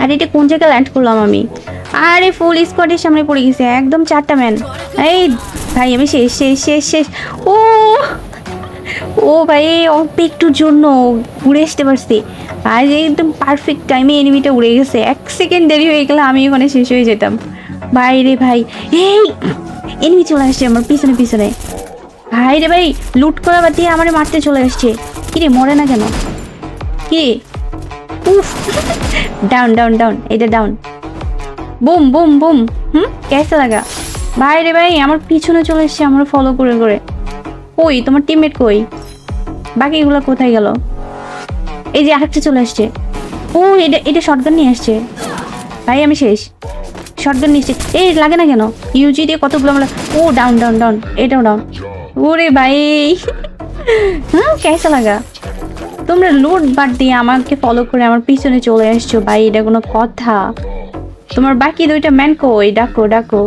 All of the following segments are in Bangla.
আর এটা কোন জায়গায় ল্যান্ড করলাম আমি? আরে ফুল স্কোয়াডের সামনে পড়ে গেছে, একদম চারটা ম্যান এই ভাই, আমি শেষ শেষ শেষ শেষ। ও! ও ভাই অল্প একটুর জন্য ঘুরে আসতে পারছি। আর একদম পারফেক্ট টাইমে এনিমিটা উড়ে গেছে। এক সেকেন্ড দেরি হয়ে গেলে আমি ওখানে শেষ হয়ে যেতাম। ভাই রে ভাই, এই এনিমি চলে আসছে আমার পিছনে পিছনে। ভাই রে ভাই লুট করা বাদ দিয়ে আমার মারতে চলে আসছে। কি রে, মরে না কেন? কি উফ। ডাউন ডাউন ডাউন এটা ডাউন বুম বুম বুম হুম? কেসে লাগা? ভাই রে ভাই, আমার পিছনে চলে এসছে, আমার ফলো করে করে। কই? তোমার টিমমেট কই? বাকিগুলো কোথায় গেল? এই যে আরেকটা চলে আসছে। ও, এটা এটা শটগান নিয়ে আসছে। ভাই, আমি শেষ। শটগান নিয়ে এসছে। এই, লাগে না কেন? ইউজি দিয়ে কতগুলো আমরা ও ডাউন ডাউন ডাউন এটাও ডাউন ওরে ভাই। হ্যাঁ কেসে লাগা? তোমরা লুট বাদ দিয়ে আমাকে ফলো করে আমার পিছনে চলে আসছো ভাই, এটা কোনো কথা। তোমার বাকি দুইটা ম্যান কই? ডাকো ডাকো।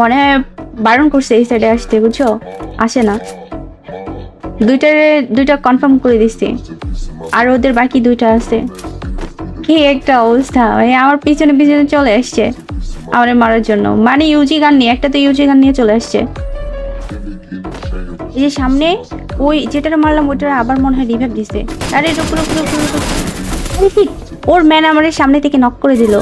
মনে হয় বারণ করছে এই সাইডে আসতে, বুঝছ? আসে না। দুইটারে দুইটা কনফার্ম করে দিচ্ছি আর ওদের বাকি দুইটা আছে। কি একটা অবস্থা? ভাই, আমার পিছনে পিছনে চলে আসছে। আমার মারার জন্য। মানে ইউজি গান নিয়ে, একটা তো ইউজি গান নিয়ে চলে আসছে। এই যে সামনে ওই যেটা মারলাম ওইটা আবার মনে হয় রিভাইভ দিছে। আরে ওর ম্যান আমার সামনে থেকে নক করে দিল।